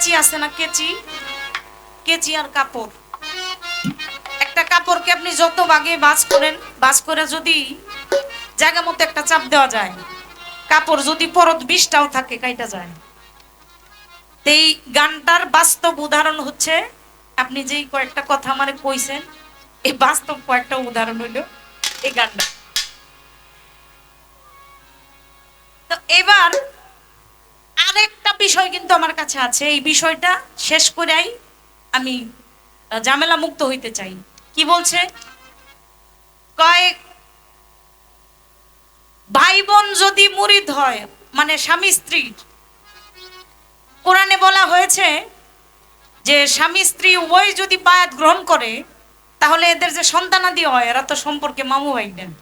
কেচি আছে না কেচি? কেচি আর কাপড়। একটা কাপড়কে আপনি যত ভাগে বাজ করেন বাজ করে যদি জায়গা মতো একটা চাপ দেওয়া যায়, কাপড় যদি পরত বিষটাও থাকে, কাইটা যায়। এই গানটার বাস্তব উদাহরণ হচ্ছে, আপনি যেই কয়েকটা কথা আমারে কইছেন, এই বাস্তব কয়েকটা উদাহরণ হইল এই গানটা। তো এবার আরেকটা বিষয় কিন্তু আমার কাছে আছে। এই বিষয়টা শেষ করেই আমি ঝামেলা মুক্ত হইতে চাই। কি বলছে? কয়েক ভাই বোন যদি মুরিদ হয় মানে স্বামী স্ত্রীর কোরআনে বলা হয়েছে যে স্বামী স্ত্রী উভয় যদি বায়াত গ্রহণ করে, তাহলে এদের যে সন্তানাদি হয়, এরা তো সম্পর্কে মামু ভাই নেন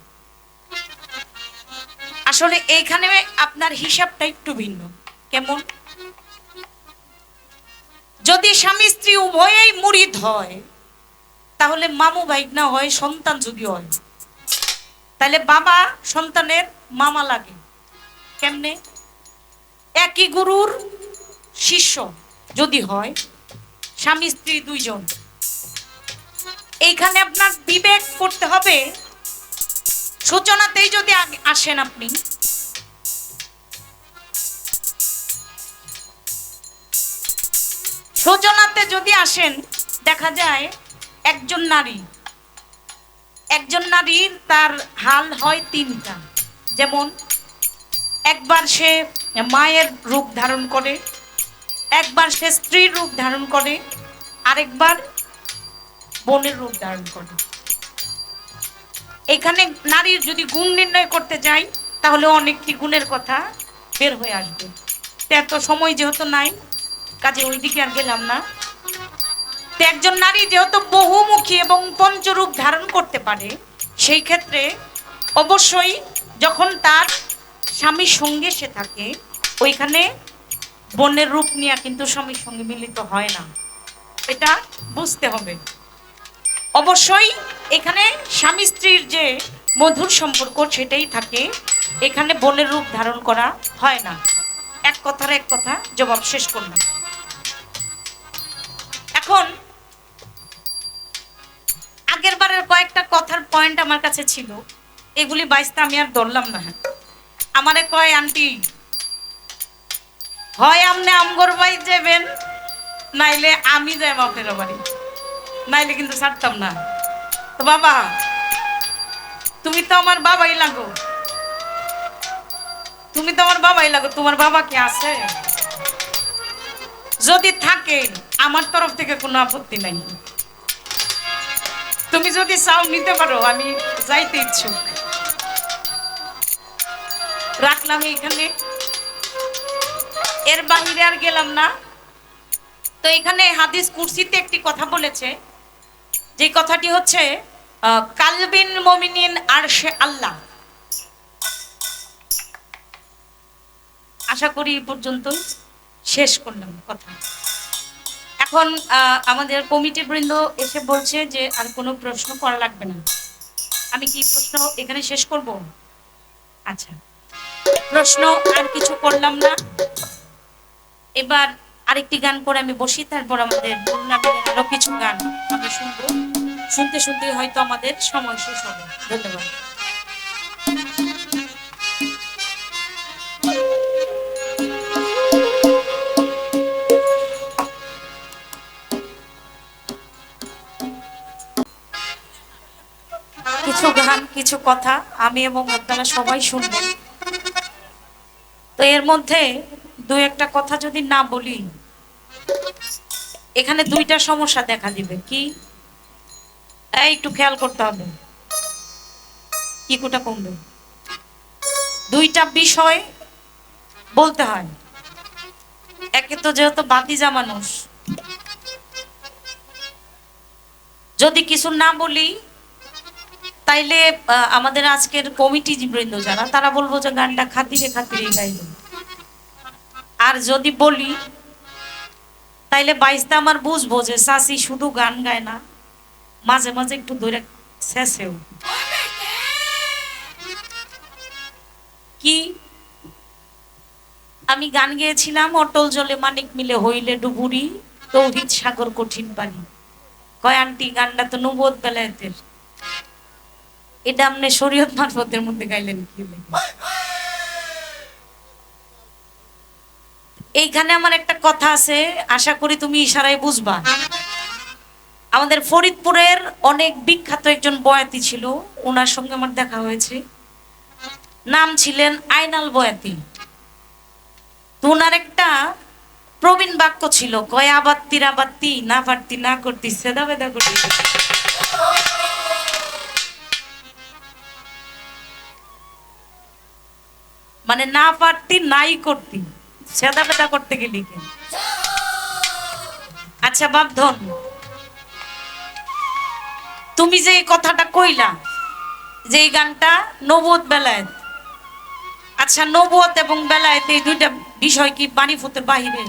আসলে এইখানে আপনার হিসাবটা একটু ভিন্ন। কেমন? যদি স্বামী স্ত্রী উভয়েই মুরিদ হয়, তাহলে মামু ভাই না হয় সন্তান যদি হয়। তাহলে বাবা সন্তানের মামা লাগে। কেমনে? একই গুরুর শিষ্য যদি হয়, স্বামী স্ত্রী দুইজন। এইখানে আপনার বিবেক করতে হবে। সূচনাতেই যদি আসেন আপনি সূচনাতে যদি আসেন, দেখা যায় একজন নারী। একজন নারীর তার হাল হয় তিনটা। যেমন, একবার সে মায়ের রূপ ধারণ করে, একবার সে স্ত্রীর রূপ ধারণ করে, আরেকবার বোনের রূপ ধারণ করে। এখানে নারীর যদি গুণ নির্ণয় করতে যাই তাহলে অনেকটি গুণের কথা বের হয়ে আসবে। এত সময় যেহেতু নাই কাজে ওই দিকে আর গেলাম না। একজন নারী যেহেতু বহুমুখী এবং পঞ্চরূপ ধারণ করতে পারে, সেই ক্ষেত্রে অবশ্যই যখন তার স্বামীর সঙ্গে সে থাকে, ওইখানে বনের রূপ নিয়ে কিন্তু স্বামীর সঙ্গে মিলিত হয় না। এটা বুঝতে হবে। অবশ্যই এখানে স্বামী স্ত্রীর যে মধুর সম্পর্ক সেটাই থাকে, এখানে বনের রূপ ধারণ করা হয় না। এক কথার এক কথা জবাব শেষ করলাম। এখন আগের বারের কয়েকটা কথার পয়েন্ট আমার কাছে ছিল। এগুলি বাইসতে আমি আর ধরলাম না। আমারে কয়, আন্টি, হয় আমনে আমগর বাই যাবেন, নাইলে আমি যাই আপনার বাড়ি। নাইলে কিন্তু ছাড়তাম না। তো বাবা, তুমি তো আমার বাবাই লাগো। তুমি তো আমার বাবাই লাগো, তোমার বাবা কি আছে? যদি থাকে আমার তরফ থেকে কোনো আপত্তি নাই। তুমি যদি চাও নিতে পারো, আমি যাইতে ইচ্ছুক। রাখলাম এখানে এর বাহিরে আর গেলাম না। তো এখানে হাদিস কুরসিতে একটি কথা বলেছে, যে কথাটি হচ্ছে কালবিন মমিনিন আর সে আল্লাহ। আশা করি এই পর্যন্তই শেষ করলাম কথা। এখন আমাদের কমিটি বৃন্দ এসে বলছে যে আর কোনো প্রশ্ন করা লাগবে না। আমি কি প্রশ্ন এখানে শেষ করব? আচ্ছা। প্রশ্ন আর কিছু করলাম না। এবার আরেকটি গান করে আমি বসি, তারপর আমাদের আরও কিছু গান আমরা শুনব। শুনতে শুনতে হয়তো আমাদের সময় শেষ হবে। ধন্যবাদ। কিছু কথা আমি এবং আপনারা সবাই শুনবেন তো এর মধ্যে দু একটা কথা যদি না বলি, এখানে দুইটা সমস্যা দেখা দিবে। কি? একটু খেয়াল করতে হবে। ইকুটা কমবে? দুইটা বিষয় বলতে হয়। একে তো যেহেতু বাতিজা মানুষ, যদি কিছু না বলি তাইলে আমাদের আজকের কমিটি বৃন্দ যারা, তারা বলব যে গানটা খাতিরে খাতিরে গাইল। আর যদি বলি, তাইলে বাইশটা আমার বুঝব যে চাষি শুধু গান গায় না, মাঝে মাঝে একটু ধরে শেষেও। কি? আমি গান গেয়েছিলাম, অটল জলে মানিক মিলে হইলে ডুবুরি, তৌহিদ সাগর কঠিন পানি কয় আন্টি, গানটা তো নবোধ বেলায়েতের। এটা আপনি শরীয়ত মারফতের মধ্যে গাইলেন এইখানে আমার একটা কথা আছে, আশা করি তুমি ইশারায় বুঝবা। আমাদের ফরিদপুরের অনেক বিখ্যাত একজন বয়াতি ছিল ওনার সঙ্গে আমার দেখা হয়েছে। নাম ছিলেন আইনাল বয়াতি। ওনার একটা প্রবীণ বাক্য ছিল, কয় আবাত্তির আবাত্তি, না পারতি, না করতি সেদা বেদা করতি। মানে না পারতি, নাই করতি। সেদা বেদা করতে গেলি কেন? আচ্ছা বাপধন তুমি যে এই কথাটা কইলা, যে এই গানটা নবদ বেলায়েত। আচ্ছা নবত এবং বেলায়েত, এই দুইটা বিষয় কি মারিফতের বাহিরে?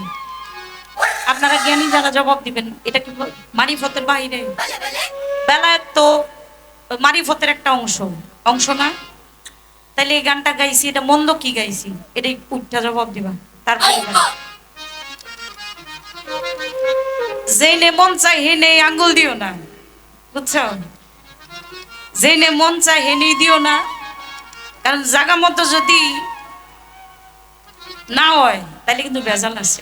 আপনারা জ্ঞানী যারা জবাব দিবেন, এটা কি মারিফতের বাহিরে? বেলায়েত তো মারিফতের একটা অংশ। অংশ না? তাহলে এই গানটা গাইছি এটা মন্দ কি গাইছি? এটাই উঠটা জবাব দিবা। তারপরে। যেইনে মন চাই হেনে আঙ্গুল দিও না। বুঝছ? যেইনে মন চাই হেনেই দিও না। কারণ জাগা মতো যদি না হয় তাহলে কিন্তু ভেজাল আছে।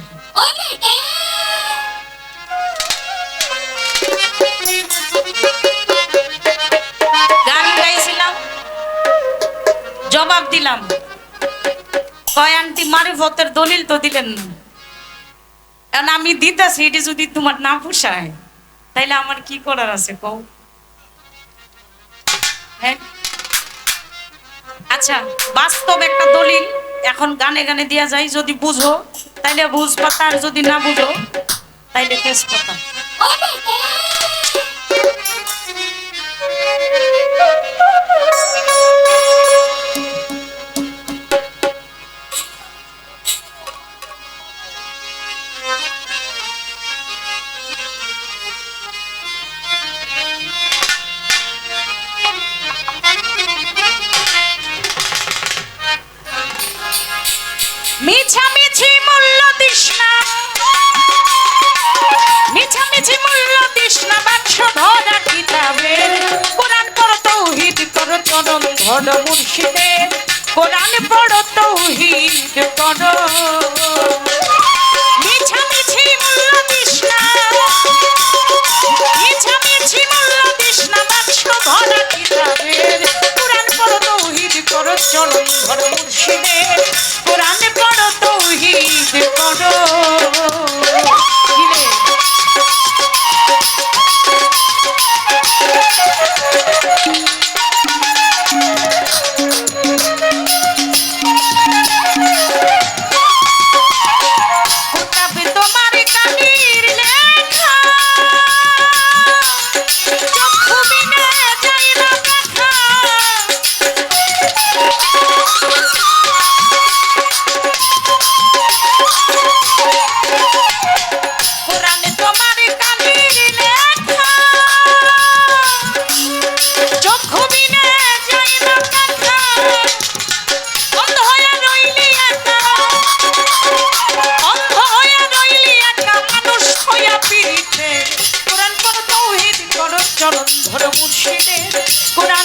জবাব দিলাম। কয় আন্টি, মারিফতের দলিল তো দিলেন। না কারণ আমি দিতেছি, এটি যদি তোমার না পোষায়, তাইলে আমার কি করার আছে কও? হ্যাঁ? আচ্ছা বাস্তব একটা দলিল এখন গানে গানে দেওয়া যায়, যদি বুঝো, তাইলে বুঝ পাতা আর যদি না বুঝো, তাইলে কেস পাতা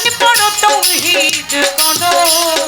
কোরআন পড়ো তৌহিদ করো।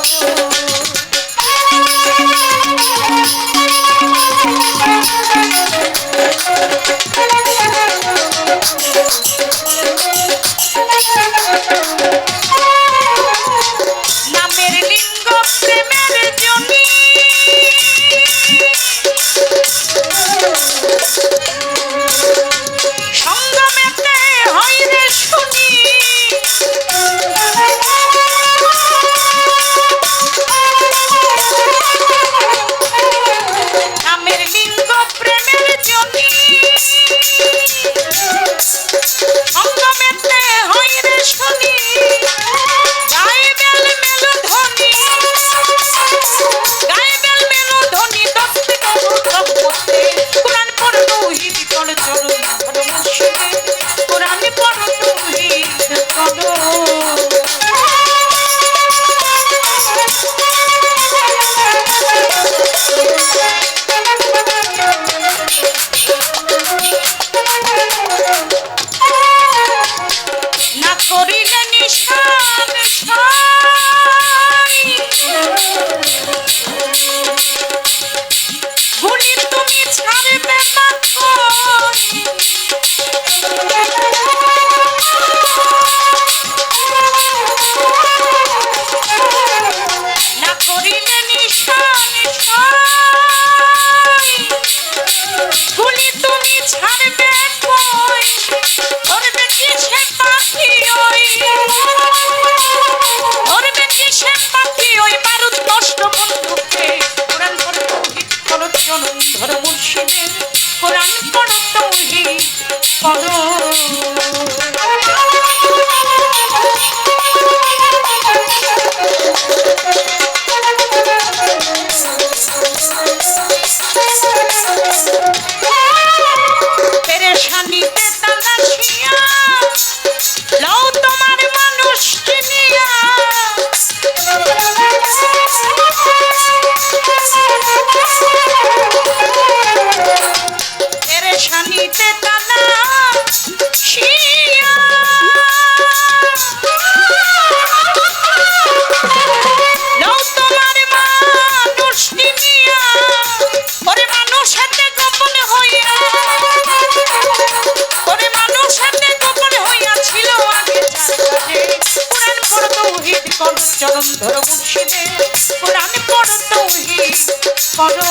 চরণ ধরো মুর্শিদে কোরআন পড়ো তৌহিদ করো।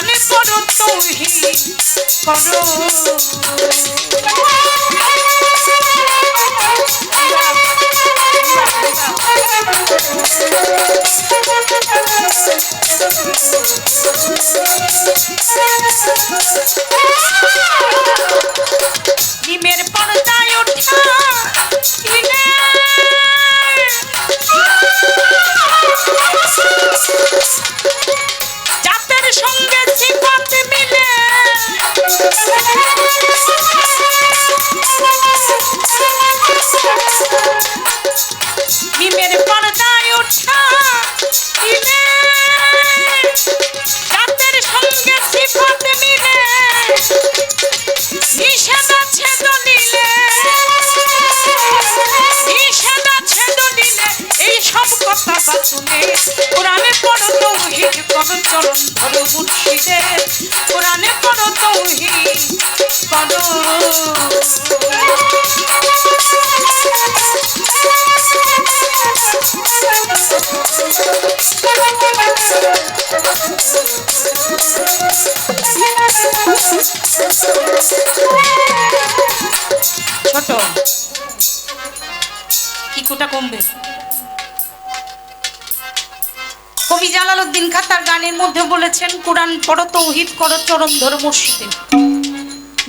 প্রাণ। তৌহিদ করো তৌহিদ করো ডিমের পর্দায় ওঠা দিনে জাতের সঙ্গে চিপাতে মিলে। ছোট ইকুটা কমবে? কবি জালালউদ্দিন খাতার গানের মধ্যে বলেছেন, কোরআন পড়ো, তৌহিদ করো চরণ ধরো মসজিদে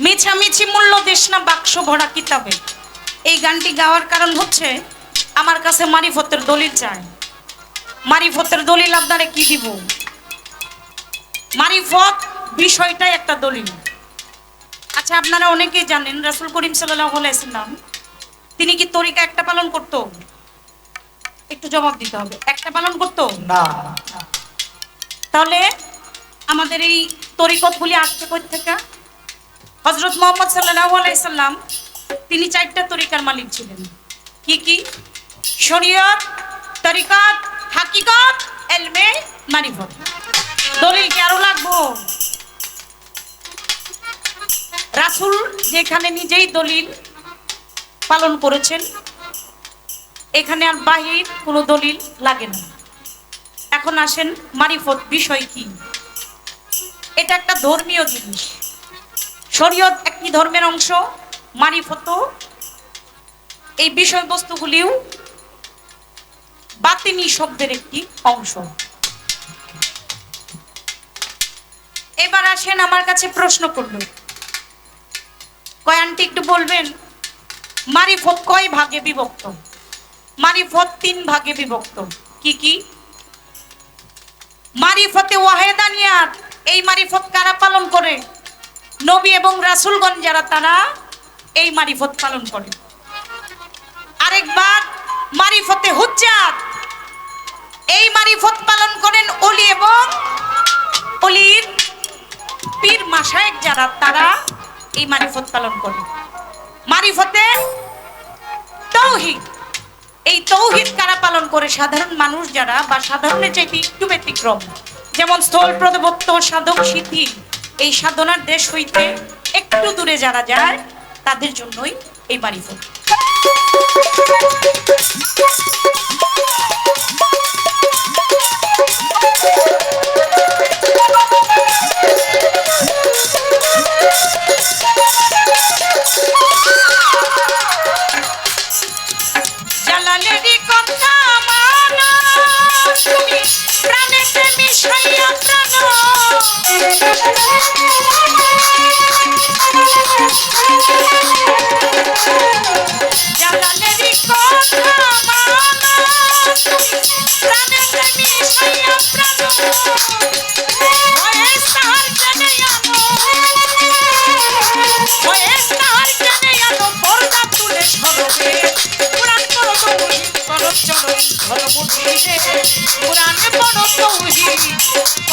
মিছামিছি মূল্য দেশ না বাক্স ভরা কিতাবে। এই গানটি গাওয়ার কারণ হচ্ছে আমার কাছে মারিফতের দলিল চায় মারিফতের দলিল আপনারে কি দিব? মারিফত বিষয়টাই একটা দলিল। আচ্ছা আপনারা অনেকেই জানেন রাসুল করিম সাল্লাম তিনি কি তরিকা একটা পালন করতো? একটু জবাব দিতে হবে। একটা পালন করতো? না। তাহলে আমাদের এই তরিকতগুলি আসছে কই থেকে? হজরত মোহাম্মদ সাল্লাহ আলাইসাল্লাম তিনি চারটা তরিকার মালিক ছিলেন। কি কি? শরীয়ত, তরিকত, হাকিকত, এলমে, মারিফত। দলিল কি আরও লাগবো? রাসুল যেখানে নিজেই দলিল পালন করেছেন, এখানে আর বাহির কোনো দলিল লাগে না। এখন আসেন মারিফত বিষয় কি? এটা একটা ধর্মীয় জিনিস। শরীয়ত একটি ধর্মের অংশ মারিফত এই বিষয়বস্তুগুলিও বাতিনি শব্দের একটি অংশ। এবার আসেন আমার কাছে প্রশ্ন করল। কয় আন্টি একটু বলবেন মারিফত কয় ভাগে বিভক্ত? মারিফত তিন ভাগে বিভক্ত। কি কি? মারিফতে ওয়াহেদানিয়াত এই মারিফত কারা পালন করে? নবী এবং রাসূলগণ যারা, তারা এই মারিফত পালন করে। আরেকবার, মারিফতে হুজ্জাত। এই মারিফত পালন করেন অলি এবং অলির পীর মাসায়েক যারা, তারা এই মারিফত পালন করে। মারিফতে তৌহিদ। এই তৌহিদ কারা পালন করে? সাধারণ মানুষ যারা বা সাধারণের চাইতে একটু ব্যতিক্রম। যেমন স্থল প্রদবত্ত সাধক সিদ্ধি এই সাধনার দেশ হইতে একটু দূরে যারা যায় তাদের জন্যই এই বাড়ি জালালেরই কথা Yeah.